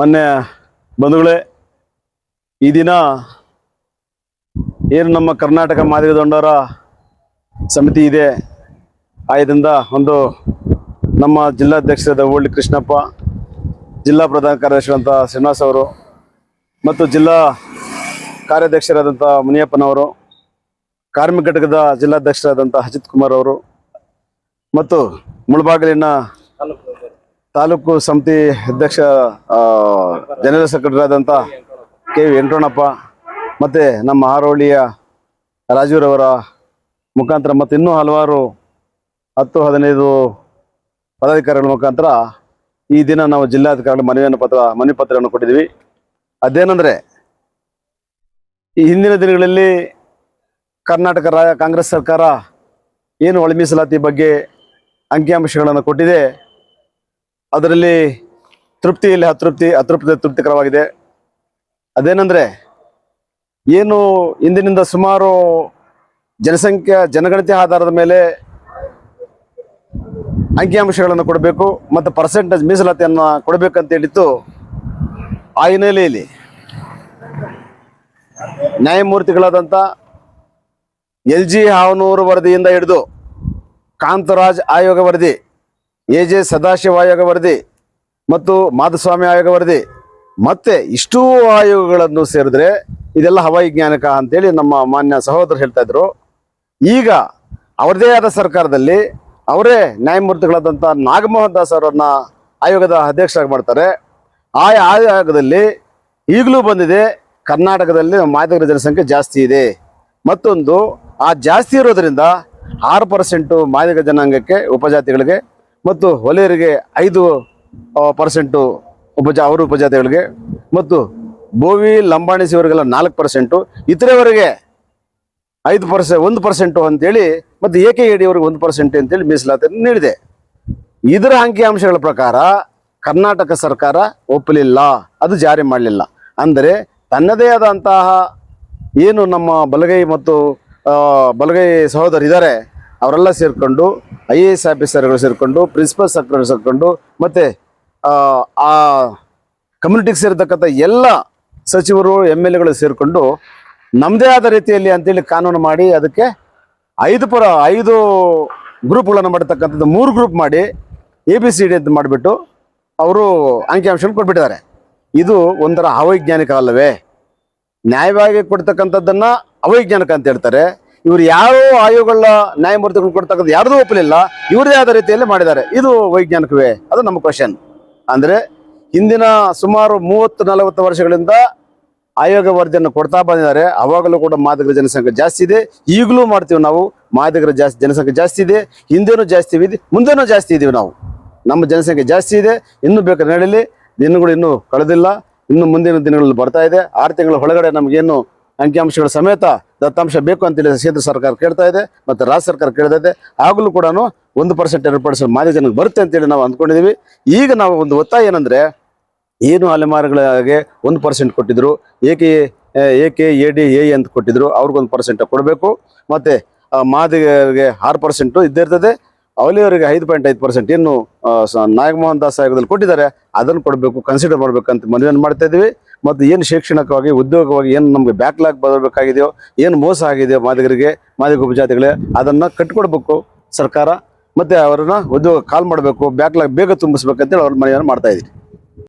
ಮೊನ್ನೆ ಬಂಧುಗಳೇ, ಈ ದಿನ ಏನು ನಮ್ಮ ಕರ್ನಾಟಕ ಮಾದರಿ ದೊಂಡರ ಸಮಿತಿ ಇದೆ. ಆಯದಿಂದ ಒಂದು ನಮ್ಮ ಜಿಲ್ಲಾಧ್ಯಕ್ಷರಾದ ಓಳ್ಳಿ ಕೃಷ್ಣಪ್ಪ, ಜಿಲ್ಲಾ ಪ್ರಧಾನ ಕಾರ್ಯದರ್ಶಿಗಳಂತ ಶ್ರೀನಿವಾಸ್ ಅವರು ಮತ್ತು ಜಿಲ್ಲಾ ಕಾರ್ಯಾಧ್ಯಕ್ಷರಾದಂಥ ಮುನಿಯಪ್ಪನವರು, ಕಾರ್ಮಿಕ ಘಟಕದ ಜಿಲ್ಲಾಧ್ಯಕ್ಷರಾದಂಥ ಅಜಿತ್ ಕುಮಾರ್ ಅವರು ಮತ್ತು ಮುಳಬಾಗಿಲಿನ ತಾಲೂಕು ಸಮಿತಿ ಅಧ್ಯಕ್ಷ ಜನರಲ್ ಸೆಕ್ರೆಟರಿ ಆದಂಥ ಕೆ ವೆಂಕಟಣ್ಣಪ್ಪ ಮತ್ತು ನಮ್ಮ ಆರೋಳಿಯ ರಾಜೂರವರ ಮುಖಾಂತರ ಮತ್ತು ಇನ್ನೂ ಹಲವಾರು ಹತ್ತು, ಹದಿನೈದು ಪದಾಧಿಕಾರಿಗಳ ಮುಖಾಂತರ ಈ ದಿನ ನಾವು ಜಿಲ್ಲಾಧಿಕಾರಿಗಳ ಮನವಿಯನ್ನು ಪತ್ರ, ಮನವಿ ಪತ್ರವನ್ನು ಕೊಟ್ಟಿದ್ದೀವಿ. ಅದೇನೆಂದರೆ, ಈ ಹಿಂದಿನ ದಿನಗಳಲ್ಲಿ ಕರ್ನಾಟಕ ರಾ ಕಾಂಗ್ರೆಸ್ ಸರ್ಕಾರ ಏನು ಒಳ ಮೀಸಲಾತಿ ಬಗ್ಗೆ ಅಂಕಿಅಂಶಗಳನ್ನು ಕೊಟ್ಟಿದೆ ಅದರಲ್ಲಿ ತೃಪ್ತಿಯಲ್ಲಿ ಅತೃಪ್ತಿ ಅತೃಪ್ತಿ ತೃಪ್ತಿಕರವಾಗಿದೆ ಅದೇನೆಂದರೆ, ಏನು ಇಂದಿನಿಂದ ಸುಮಾರು ಜನಸಂಖ್ಯೆ, ಜನಗಣತಿ ಆಧಾರದ ಮೇಲೆ ಅಂಕಿಅಂಶಗಳನ್ನು ಕೊಡಬೇಕು ಮತ್ತು ಪರ್ಸೆಂಟೇಜ್ ಮೀಸಲಾತಿಯನ್ನು ಕೊಡಬೇಕಂತ ಹೇಳಿತ್ತು ಆ ಹಿನ್ನೆಲೆಯಲ್ಲಿ. ನ್ಯಾಯಮೂರ್ತಿಗಳಾದಂಥ ಎಲ್ ಜಿ ಹಾವನೂರು ವರದಿಯಿಂದ ಹಿಡಿದು ಕಾಂತರಾಜ್ ಆಯೋಗ ವರದಿ ಎ ಜೆ ಸದಾಶಿವ ಆಯೋಗ ವರದಿ ಮತ್ತು ಮಾಧುಸ್ವಾಮಿ ಆಯೋಗ ವರದಿ. ಮತ್ತೆ ಇಷ್ಟೂ ಆಯೋಗಗಳನ್ನು ಸೇರಿದ್ರೆ ಇದೆಲ್ಲ ಹವೈಜ್ಞಾನಿಕ ಅಂತೇಳಿ ನಮ್ಮ ಮಾನ್ಯ ಸಹೋದರ ಹೇಳ್ತಾ ಇದ್ರು. ಈಗ ಅವರದೇ ಆದ ಸರ್ಕಾರದಲ್ಲಿ ಅವರೇ ನ್ಯಾಯಮೂರ್ತಿಗಳಾದಂಥ ನಾಗಮೋಹನ್ ದಾಸ್ ಅವರನ್ನ ಆಯೋಗದ ಅಧ್ಯಕ್ಷರಾಗಿ ಮಾಡ್ತಾರೆ. ಆ ಆಯೋಗದಲ್ಲಿ ಈಗಲೂ ಬಂದಿದೆ, ಕರ್ನಾಟಕದಲ್ಲಿ ಮಾದಕರ ಜನಸಂಖ್ಯೆ ಜಾಸ್ತಿ ಇದೆ. ಮತ್ತೊಂದು, ಆ ಜಾಸ್ತಿ ಇರೋದ್ರಿಂದ ಆರು ಪರ್ಸೆಂಟು ಮಾದಕ ಜನಾಂಗಕ್ಕೆ ಉಪಜಾತಿಗಳಿಗೆ ಮತ್ತು ಹೊಲೆಯರಿಗೆ ಐದು ಪರ್ಸೆಂಟು ಉಪಜ, ಅವರು ಉಪಜಾತಿಗಳಿಗೆ ಮತ್ತು ಬೋವಿ ಲಂಬಾಣಿಸಿಯವರಿಗೆಲ್ಲ ನಾಲ್ಕು ಪರ್ಸೆಂಟು ಇತರೆಯವರಿಗೆ ಐದು ಪರ್ಸೆಂಟ್ ಒಂದು ಪರ್ಸೆಂಟು ಅಂತೇಳಿ ಮತ್ತು ಏಕೆ ಅವರಿಗೆ ಒಂದು ಪರ್ಸೆಂಟ್ ಅಂತೇಳಿ ಮೀಸಲಾತಿಯನ್ನು ನೀಡಿದೆ. ಇದರ ಅಂಕಿಅಂಶಗಳ ಪ್ರಕಾರ ಕರ್ನಾಟಕ ಸರ್ಕಾರ ಒಪ್ಪಲಿಲ್ಲ, ಅದು ಜಾರಿ ಮಾಡಲಿಲ್ಲ. ಅಂದರೆ ತನ್ನದೇ ಆದಂತಹ ಏನು ನಮ್ಮ ಬಲಗೈ ಮತ್ತು ಬಲಗೈ ಸಹೋದರು ಇದ್ದಾರೆ ಅವರೆಲ್ಲ ಸೇರಿಕೊಂಡು ಐ ಎ ಎಸ್ ಆಫೀಸರ್ಗಳು ಸೇರಿಕೊಂಡು, ಪ್ರಿನ್ಸಿಪಲ್ ಸೆಕ್ರೆಟರಿ ಸೇರಿಕೊಂಡು, ಮತ್ತು, ಆ ಕಮ್ಯುನಿಟಿಗೆ ಸೇರಿರ್ತಕ್ಕಂಥ ಎಲ್ಲ ಸಚಿವರು ಎಂ ಎಲ್ ಎಗಳು ಸೇರಿಕೊಂಡು ನಮ್ಮದೇ ಆದ ರೀತಿಯಲ್ಲಿ ಅಂತೇಳಿ ಕಾನೂನು ಮಾಡಿ ಅದಕ್ಕೆ ಐದು ಪರ, ಐದು ಗ್ರೂಪ್ಗಳನ್ನು ಮಾಡಿರ್ತಕ್ಕಂಥದ್ದು ಮೂರು ಗ್ರೂಪ್ ಮಾಡಿ ಎ ಬಿ ಸಿ ಡಿ ಅಂತ ಮಾಡಿಬಿಟ್ಟು ಅವರು ಅಂಕಿಅಂಶಗಳು ಕೊಟ್ಬಿಟ್ಟಿದ್ದಾರೆ. ಇದು ಒಂಥರ ಅವೈಜ್ಞಾನಿಕ ಅಲ್ಲವೇ? ನ್ಯಾಯವಾಗಿ ಕೊಡ್ತಕ್ಕಂಥದ್ದನ್ನು ಅವೈಜ್ಞಾನಿಕ ಅಂತ ಹೇಳ್ತಾರೆ. ಇವರು ಯಾವ ಆಯೋಗಗಳ ನ್ಯಾಯಮೂರ್ತಿಗಳು ಕೊಡ್ತಕ್ಕಂಥ ಯಾರ್ದೂ ಒಪ್ಪಲಿಲ್ಲ, ಇವರದೇ ಆದ ರೀತಿಯಲ್ಲಿ ಮಾಡಿದ್ದಾರೆ. ಇದು ವೈಜ್ಞಾನಿಕವೇ, ಅದು ನಮ್ಮ ಕ್ವಶನ್ ಅಂದ್ರೆ ಹಿಂದಿನ ಸುಮಾರು ಮೂವತ್ತು, ನಲವತ್ತು ವರ್ಷಗಳಿಂದ ಆಯೋಗ ವರದಿಯನ್ನು ಕೊಡ್ತಾ ಬಂದಿದ್ದಾರೆ. ಅವಾಗಲೂ ಕೂಡ ಮಾದಿಗರ ಜನಸಂಖ್ಯೆ ಜಾಸ್ತಿ ಇದೆ. ಈಗಲೂ ಮಾಡ್ತೀವಿ ನಾವು ಮಾದಕರ ಜಾಸ್ತಿ ಜನಸಂಖ್ಯೆ ಜಾಸ್ತಿ ಇದೆ. ಹಿಂದೆನೂ ಜಾಸ್ತಿ ಇದೆ, ಮುಂದೆನೂ ಜಾಸ್ತಿ ಇದೀವಿ ನಾವು. ನಮ್ಮ ಜನಸಂಖ್ಯೆ ಜಾಸ್ತಿ ಇದೆ, ಇನ್ನೂ ಬೇಕಾದ್ರೆ ನಡೀಲಿ ದಿನಗಳು ಇನ್ನೂ ಕಳೆದಿಲ್ಲ, ಇನ್ನು ಮುಂದಿನ ದಿನಗಳಲ್ಲಿ ಬರ್ತಾ ಇದೆ. ಆರು ತಿಂಗಳ ಒಳಗಡೆ ನಮಗೇನು ಅಂಕಿಅಂಶಗಳ ಸಮೇತ ದತ್ತಾಂಶ ಬೇಕು ಅಂತೇಳಿ ಕೇಂದ್ರ ಸರ್ಕಾರ ಕೇಳ್ತಾ ಇದೆ ಮತ್ತು ರಾಜ್ಯ ಸರ್ಕಾರ ಕೇಳ್ತಾ ಇದೆ. ಆಗಲೂ ಕೂಡ ಒಂದು ಪರ್ಸೆಂಟ್ ಎರಡು ಪರ್ಸೆಂಟ್ ಜನಕ್ಕೆ ಬರುತ್ತೆ ಅಂತೇಳಿ ನಾವು ಅಂದ್ಕೊಂಡಿದ್ದೀವಿ. ಈಗ ನಾವು ಒಂದು ಒತ್ತಾಯ ಏನಂದರೆ, ಏನು ಅಲೆಮಾರುಗಳಿಗೆ ಒಂದು ಪರ್ಸೆಂಟ್ ಕೊಟ್ಟಿದ್ರು, ಏಕೆ ಏಕೆ ಎ ಡಿ ಎ ಅಂತ ಕೊಟ್ಟಿದ್ರು ಅವ್ರಿಗೊಂದು ಪರ್ಸೆಂಟ್ ಕೊಡಬೇಕು. ಮತ್ತು ಮಾದಿಗರಿಗೆ ಆರು ಪರ್ಸೆಂಟು ಇದ್ದೇ ಇರ್ತದೆ. ಅವಲಿಯವರಿಗೆ ಐದು ಪಾಯಿಂಟ್ ಐದು ಪರ್ಸೆಂಟ್ ಸ- ನಾಗಮೋಹನ್ ದಾಸ್ ಆಯೋಗದಲ್ಲಿ ಕೊಟ್ಟಿದ್ದಾರೆ. ಅದನ್ನು ಕೊಡಬೇಕು ಕನ್ಸಿಡರ್ ಮಾಡಬೇಕಂತ ಮನವಿಯನ್ನು ಮಾಡ್ತಾ ಇದ್ದೀವಿ. ಮತ್ತು ಏನು ಶೈಕ್ಷಣಿಕವಾಗಿ, ಉದ್ಯೋಗವಾಗಿ ಏನು ನಮಗೆ ಬ್ಯಾಕ್ಲಾಗ್ ಬರಬೇಕಾಗಿದೆಯೋ, ಏನು ಮೋಸ ಆಗಿದೆಯೋ ಮಾದಿಗರಿಗೆ, ಮಾದಿಗ ಉಪಜಾತಿಗಳೇ, ಅದನ್ನು ಕಟ್ಕೊಡ್ಬೇಕು ಸರ್ಕಾರ. ಮತ್ತು ಅವರನ್ನ ಉದ್ಯೋಗ ಕಾಲ್ ಮಾಡಬೇಕು ಬ್ಯಾಕ್ಲಾಗ್ ಬೇಗ ತುಂಬಿಸ್ಬೇಕಂತೇಳಿ ಅವ್ರ ಮನೆಯನ್ನು ಮಾಡ್ತಾ